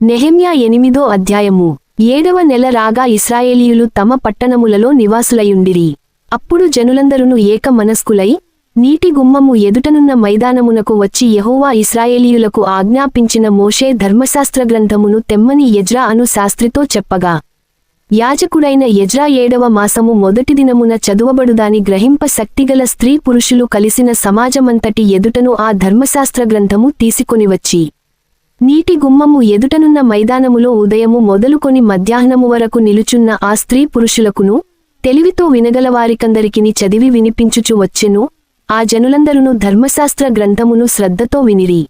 నెహెమ్యా ఎనిమిదో అధ్యాయము. ఏడవ నెల రాగా ఇస్రాయేలీయులు తమ పట్టణములలో నివాసులయుండిరి. అప్పుడు జనులందరును ఏక మనస్కులై నీటి గుమ్మము ఎదుటనున్న మైదానమునకు వచ్చి యెహోవా ఇస్రాయేలీయులకు ఆజ్ఞాపించిన మోషే ధర్మశాస్త్ర గ్రంథమును తెమ్మని యజ్రా అను శాస్త్రితో చెప్పగా యాజకుడైన యజ్రా ఏడవ మాసము మొదటి దినమున చదువబడుదాని గ్రహింప శక్తిగల స్త్రీ పురుషులు కలిసిన సమాజమంతటి ఎదుటను ఆ ధర్మశాస్త్ర గ్రంథము తీసుకొనివచ్చి నీటి గుమ్మము ఎదుటనున్న మైదానములో ఉదయము మొదలుకొని మధ్యాహ్నము వరకు నిలుచున్న ఆ స్త్రీ పురుషులకును తెలివితో వినగలవారికందరికిని చదివి వినిపించుచు వచ్చెను ఆ జనులందరును ధర్మశాస్త్ర గ్రంథమును శ్రద్ధతో వినిరి.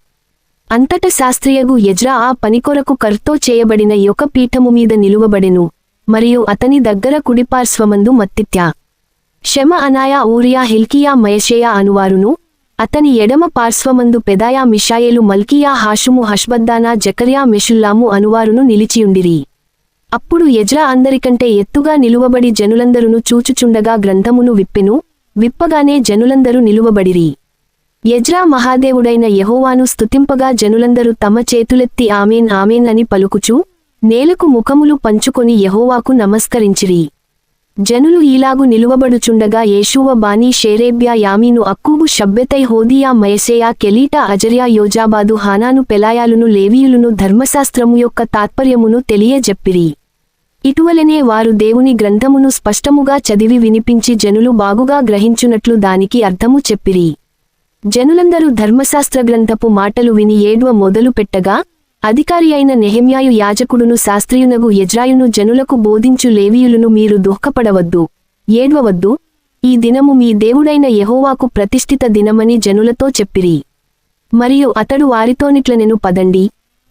అంతట శాస్త్రియగు యజ్రా ఆ పనికొరకు కర్తో చేయబడిన యొక్క పీఠము మీద నిలువబడెను మరియు అతని దగ్గర కుడిపార్శ్వమందు మత్తిత్యా. శమ అనాయా ఊరియా హిల్కియా మయషేయా అనువారును అతని ఎడమ పార్శ్వమందు పెదాయా మిషాయేలు మల్కియా హాషుము హష్బద్దానా జకర్యా మెషుల్లాము అనువారును నిలిచియుండిరి. అప్పుడు యజ్రా అందరికంటే ఎత్తుగా నిలువబడి జనులందరును చూచుచుండగా గ్రంథమును విప్పెను విప్పగానే జనులందరూ నిలువబడిరి. యజ్రా మహాదేవుడైన యహోవాను స్తుతింపగా జనులందరూ తమ చేతులెత్తి ఆమెన్ ఆమెన్ అని పలుకుచూ నేలకు ముఖములు పంచుకొని యహోవాకు నమస్కరించిరి. జనులు ఈలాగు నిలువబడుచుండగా Jeshua Bani Sherebiah Jamin Akkub Shabbethai Hodiah Maaseiah Kelita Azariah Jozabad Hanan పెలాయాలును లేవీయులును ధర్మశాస్త్రము యొక్క తాత్పర్యమును తెలియజెప్పిరి. ఇటువలనే వారు దేవుని గ్రంథమును స్పష్టముగా చదివి వినిపించి జనులు బాగుగా గ్రహించునట్లు దానికి అర్థము చెప్పిరి. జనులందరూ ధర్మశాస్త్ర గ్రంథపు మాటలు విని ఏడ్వ మొదలు పెట్టగా అధికారి అయిన నెహెమ్యాయు యాజకుడును శాస్త్రియునగు యజ్రాయును జనులకు బోధించు లేవీయులను మీరు దుఃఖపడవద్దు ఏడ్వవద్దు. ఈ దినము మీ దేవుడైన యహోవాకు ప్రతిష్ఠిత దినమని జనులతో చెప్పిరి. మరియు అతడు వారితోనిట్లనెను పదండి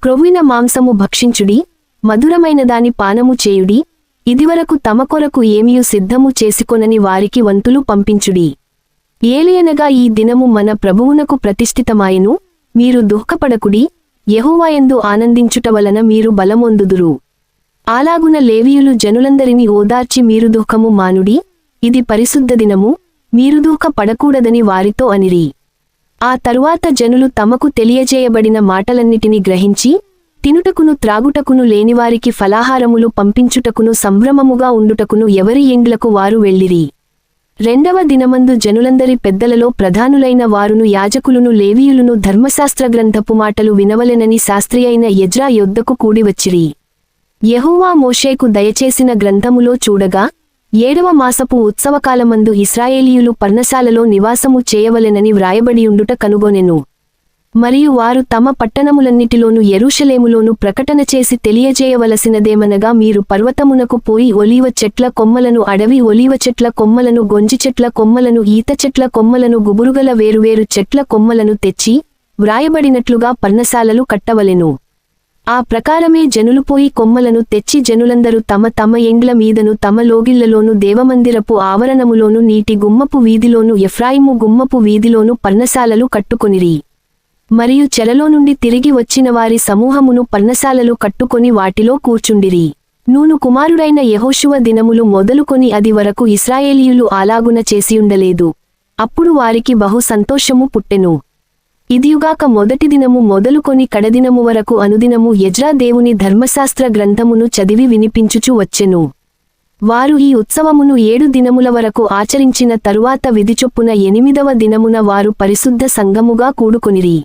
క్రొవ్విన మాంసము భక్షించుడి మధురమైన దాని పానము చేయుడి ఇదివరకు తమ కొరకు ఏమియు సిద్ధము చేసుకొనని వారికి వంతులు పంపించుడి. ఏలియనగా ఈ దినము మన ప్రభువునకు ప్రతిష్ఠితమాయను మీరు దుఃఖపడకుడి యహోవాయందు ఆనందించుట వలన మీరు బలమొందుదురు. అలాగున లేవీయులు జనులందరినీ ఓదార్చి మీరు దుఃఖము మానుడి ఇది పరిశుద్ధ దినము మీరు దుఃఖ పడకూడదని వారితో అనిరి. ఆ తరువాత జనులు తమకు తెలియజేయబడిన మాటలన్నిటినీ గ్రహించి తినుటకును త్రాగుటకును లేనివారికి ఫలాహారములు పంపించుటకును సంభ్రమముగా ఉండుటకును ఎవరి ఎండ్లకు వారు వెళ్ళిరి. రెండవ దినమందు జనులందరి పెద్దలలో ప్రధానులైన వారును యాజకులును లేవీయులును ధర్మశాస్త్ర గ్రంథపు మాటలు వినవలెనని శాస్త్రియైన యజ్రా యొద్దకు కూడివచ్చిరి యెహోవా మోషేకు దయచేసిన గ్రంథములో చూడగా ఏడవ మాసపు ఉత్సవకాలమందు ఇస్రాయేలీయులు పర్ణశాలలో నివాసము చేయవలెనని వ్రాయబడియుండుట కనుగొనెను. మరియు వారు తమ పట్టణములన్నిటిలోను ఎరుషలేములోను ప్రకటన చేసి తెలియజేయవలసినదేమనగా మీరు పర్వతమునకు పోయి ఒలీవ చెట్ల కొమ్మలను అడవి ఒలీవ చెట్ల కొమ్మలను గొంజి చెట్ల కొమ్మలను ఈత చెట్ల కొమ్మలను గుబురుగల వేరువేరు చెట్ల కొమ్మలను తెచ్చి వ్రాయబడినట్లుగా పర్ణశాలలు కట్టవలెను. ఆ ప్రకారమే జనులు పోయి కొమ్మలను తెచ్చి జనులందరూ తమ తమ ఎండ్ల మీదను తమ లోగిళ్ళలోను దేవమందిరపు ఆవరణములోను నీటి గుమ్మపు వీధిలోను ఎఫ్రాయిము గుమ్మపు వీధిలోను పర్ణశాలలు కట్టుకొనిరి. మరియు చెరలో నుండి తిరిగి వచ్చిన వారి సమూహమును పన్నశాలలు కట్టుకొని వాటిలో కూర్చుండిరి. నూను కుమారుడైన యహోశువ దినములు మొదలుకొని అది వరకు ఇస్రాయేలీయులు అలాగున చేసియుండలేదు. అప్పుడు వారికి బహు సంతోషము పుట్టెను. ఇదియుగాక మొదటి దినము మొదలుకొని కడదినము వరకు అనుదినము యజ్రా దేవుని ధర్మశాస్త్ర గ్రంథమును చదివి వినిపించుచు వచ్చెను. వారు ఈ ఉత్సవమును ఏడు దినముల వరకు ఆచరించిన తరువాత విధిచొప్పున ఎనిమిదవ దినమున వారు పరిశుద్ధ సంఘముగా కూడుకొనిరి.